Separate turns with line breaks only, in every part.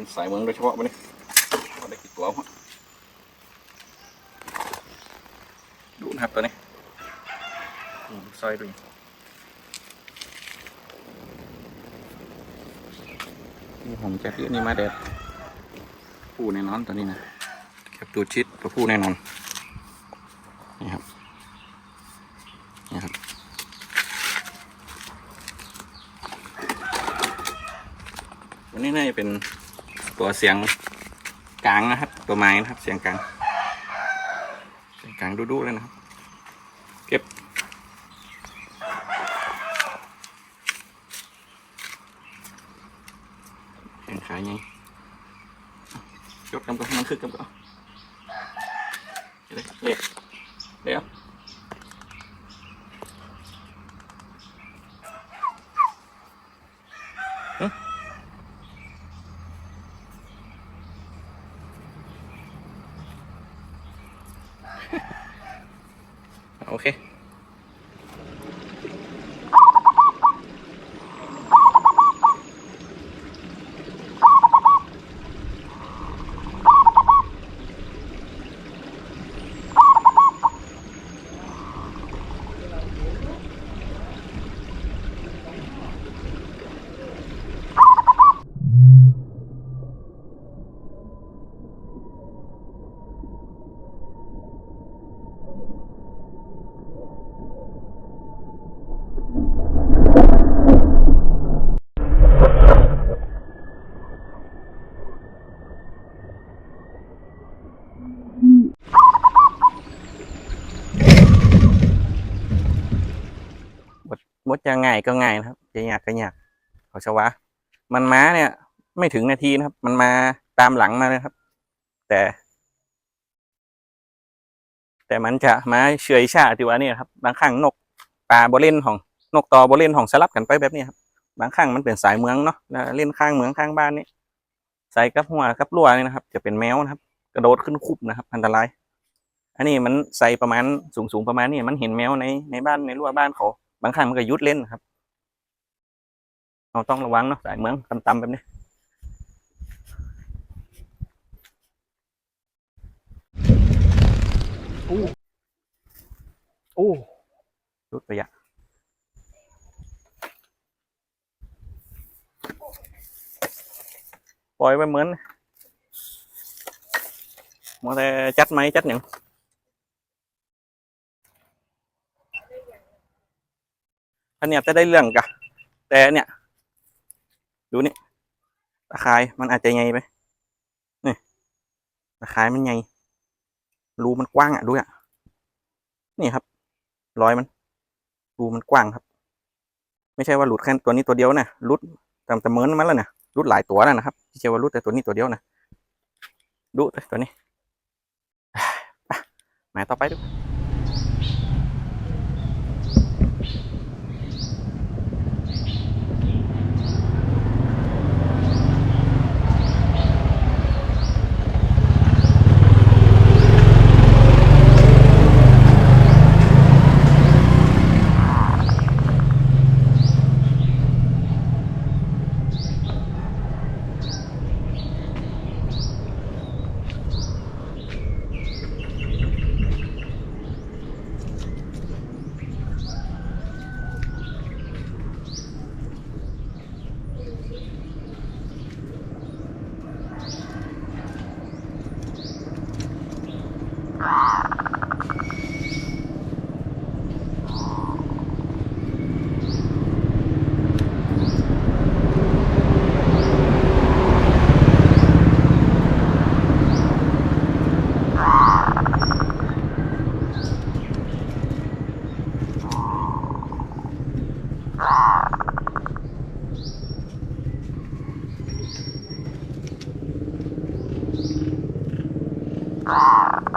นสายเมืองโดยเฉพาะมันนี่เอาได้กี่ตัววะดูนะครับตัวนี้อืมซอยดูนี่ผมจะที่นี่มาเด็ดผู้แน่นอนตัวนี้นะแคปตูชิดตัวผู้แน่นอนนี่ครับนี่ครับวันนี้น่าจะเป็น ตัวเสียงกลางนะครับ ตัวไม้นะครับ เสียงกลางเสียงกลางดุๆเลยนะครับ เก็บแข่งขายไงยกกำกับมันคือกำกับเดี๋ยวเดี๋ยวเดี๋ยว โอเค ดจะง่ายก็ง่ายนะครับ จะยากก็ยากเขาชวะ มันม้าเนี่ย ไม่ถึงนาทีนะครับ มันมาตามหลังมาเลยครับ แต่ แต่มันจะมาเฉยชาที่ว่าเนี่ยครับ บางครั้งนกปลาบเล่นของนกตอบเล่นของสลับกันไปแบบนี้ครับ บางครั้งมันเป็นสายเมืองเนาะเล่นข้างเมืองข้างบ้านนี่ใส่กับหัวกับลัวนี่นะครับ จะเป็นแมวนะครับ กระโดดขึ้นคุบนะครับ อันตราย อันนี้มันใส่ประมาณสูงสูงๆประมาณนี้มันเห็นแมวในในบ้านในรั้วบ้านเขา บางครั้งมันก็ยุดเล่นครับเราต้องระวังเนาะสายเมืองต่ำๆแบบนี้อู้อู้รุดไปยะปล่อยไปเหมือนมอแต่จัดไหมจัดอย่าง อันเนี้ยจะได้เรื่องกะแต่เนี่ย ดูนี่ตะไคร้มันอาจจะใหญ่ไปนี่ตะไคร้มันใหญ่รูมันกว้างอะดูอะนี่ครับรอยมันรูมันกว้างครับ ไม่ใช่ว่าหลุดแค่ตัวนี้ตัวเดียวนะหลุดตามตะเมินมันแล้วนะหลุดหลายตัวแล้วนะครับไม่ใช่ว่าหลุดแต่ตัวนี้ตัวเดียวนะดูตัวนี้มาต่อไปดู Wow.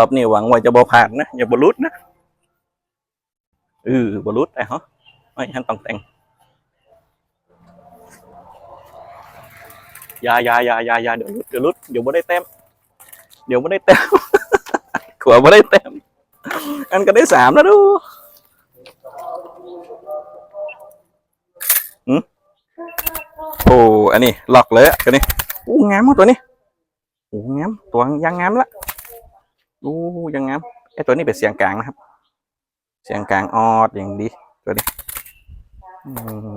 รอบนี้หวังว่าจะบ่ผ่านนะอย่าบรุษนะเออบรุษแต่ฮะไม่ฉันต้องแต่งยายายายายาเดี๋ยวรุดเดี๋ยวรุดเดี๋ยวไม่ได้แต้มเดี๋ยวไม่ได้แต้มขวไม่ได้แต้มอันก็ได้สามแล้วดูหืมโอ้อันนี้หลอกเลยอะตัวนี้อู้งามมากตัวนี้โอ้งามตัวยังงามละ อู้ยังงามไอตัวนี้เป็นเสียงกลางนะครับ เสียงกลางออดอย่างดีตัวนี้อืม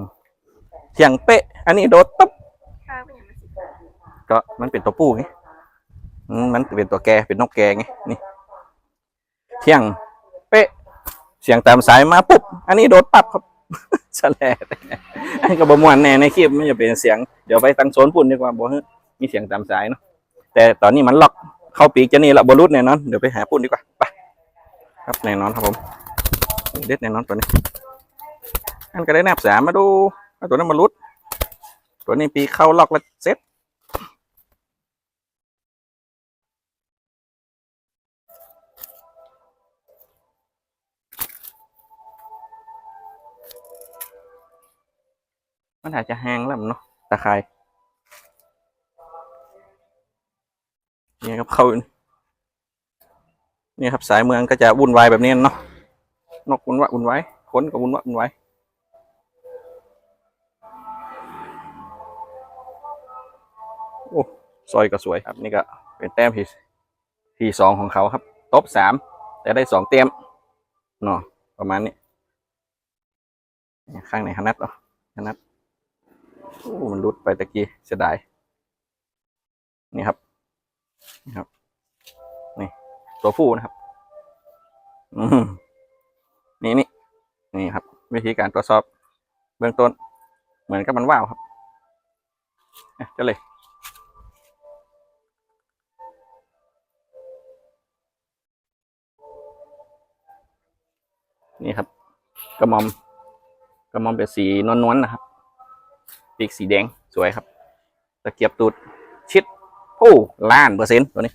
เสียงเป๊ะ อันนี้โดดต๊บ
ข้าวเป็นอย่างนั้นสิ
ก็มันเป็นตัวผู้ไงอืมมันเป็นตัวแกเป็นนกแกไงนี่เสียง เป๊ะ เสียงตามสายมาปุ๊บ อันนี้โดดปั๊บครับแฉลบอันนก็บมวนแน่ในคลิปไม่จะเป็นเสียง เดี๋ยวไปตั้งโซนปุ่นดีกว่าบอกเฮ้ยมีเสียงตามสายเนาะแต่ตอนนี้มันล็อก เข้าปีกจะนี่ละบอลุดแน่นอน เดี๋ยวไปหาปุ่นดีกว่า ไปครับแน่นอนครับผม เด็ดแน่นอนตัวนี้ อันก็ได้แนบสามมาดูตัวนั้นมาลุด ตัวนี้ปีกเข้าล็อกแล้วเซ็ตมันอาจจะแห้งแล้วมั้งเนาะตะไคร้ นี่ครับเขานี่ครับสายเมืองก็จะวุ่นวายแบบนี้เนาะนกวุ่นวายวุ่นวายคนก็วุ่นวายวุ่นวายโอ้ซอยก็สวยครับนี่ก็เป็นแต้มที่ที่สองของเขาครับตบสามแต่ได้สองเต็มเนาะประมาณนี้ข้างไหนฮนัดเหรอฮนัดโอ้มันรุดไปตะกี้เสียดายนี่ครับ นี่ครับนี่ตัวผู้นะครับนี่นี่นี่ครับ วิธีการตรวจสอบเบื้องต้น เหมือนกับมันว่าวครับเอ๊ะเจะเลยนี่ครับ กระมอม กระมอมเป็นสีนวลๆนนะครับ ปีกสีแดงสวยครับ ตะเกียบตูด โอ้ล้านเปอร์เซ็นต์ตัวนี้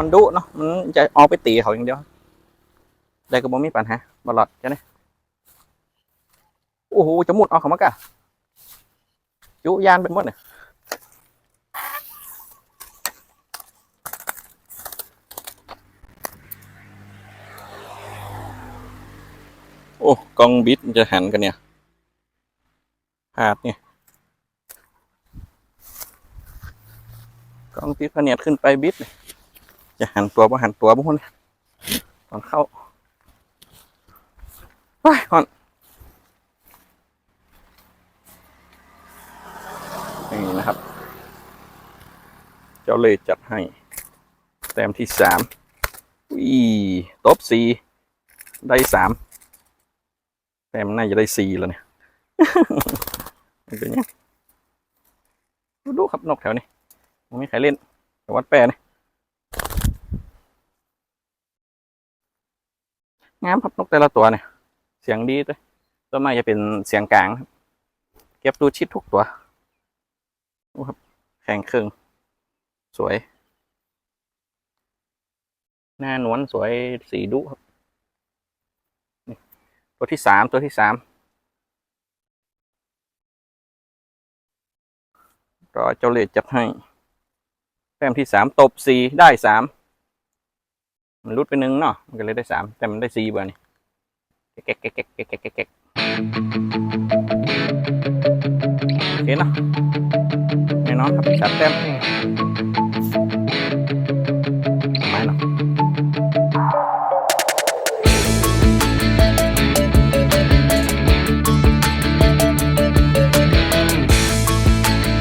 มันดุเนาะมันจะออกไปตีเขาอย่างเดียวได้ก็บ่มีปัญหาบอลอดจ้ะนี่โอ้โหจะมุดออกเขามากะยุยานเป็นหมดเนี่ยโอ้กองบิดจะหันกันเนี่ยพลาดเนี่ยกองบิดพเนียดขึ้นไปบิดเนี่ย จะหันตัวบ่หันตัวบ่คนตอนเข้าไปก่อนนี่นะครับ เจ้าเลยจัดให้ แต้มที่สามอีตบสี่ได้สามแต้มน่าจะได้สี่แล้วเนี่ยเป็นยังดูครับนกแถวนี้ไม่มีใครเล่นแต่วัดแปรเนี่ งามครับนกแต่ละตัวเนี่ย เสียงดีด้วยตัวมากจะเป็นเสียงกลางครับเก็บตูชิดทุกตัวครับ แข็งครื่งสวย หน้านวลสวยสีดุครับ ตัวที่สามตัวที่สามก็เจ้าเลดจับให้แต้มที่สามตบสี่ได้สาม มันรุดไปหนึ่งเนาะมันก็เลยได้สามแต่มันได้สี่บ่นี่แก๊กแก๊กแก๊กแก๊กแก๊กแก๊กแก๊กโอเคเนาะแน่นอนครับสามแต้ม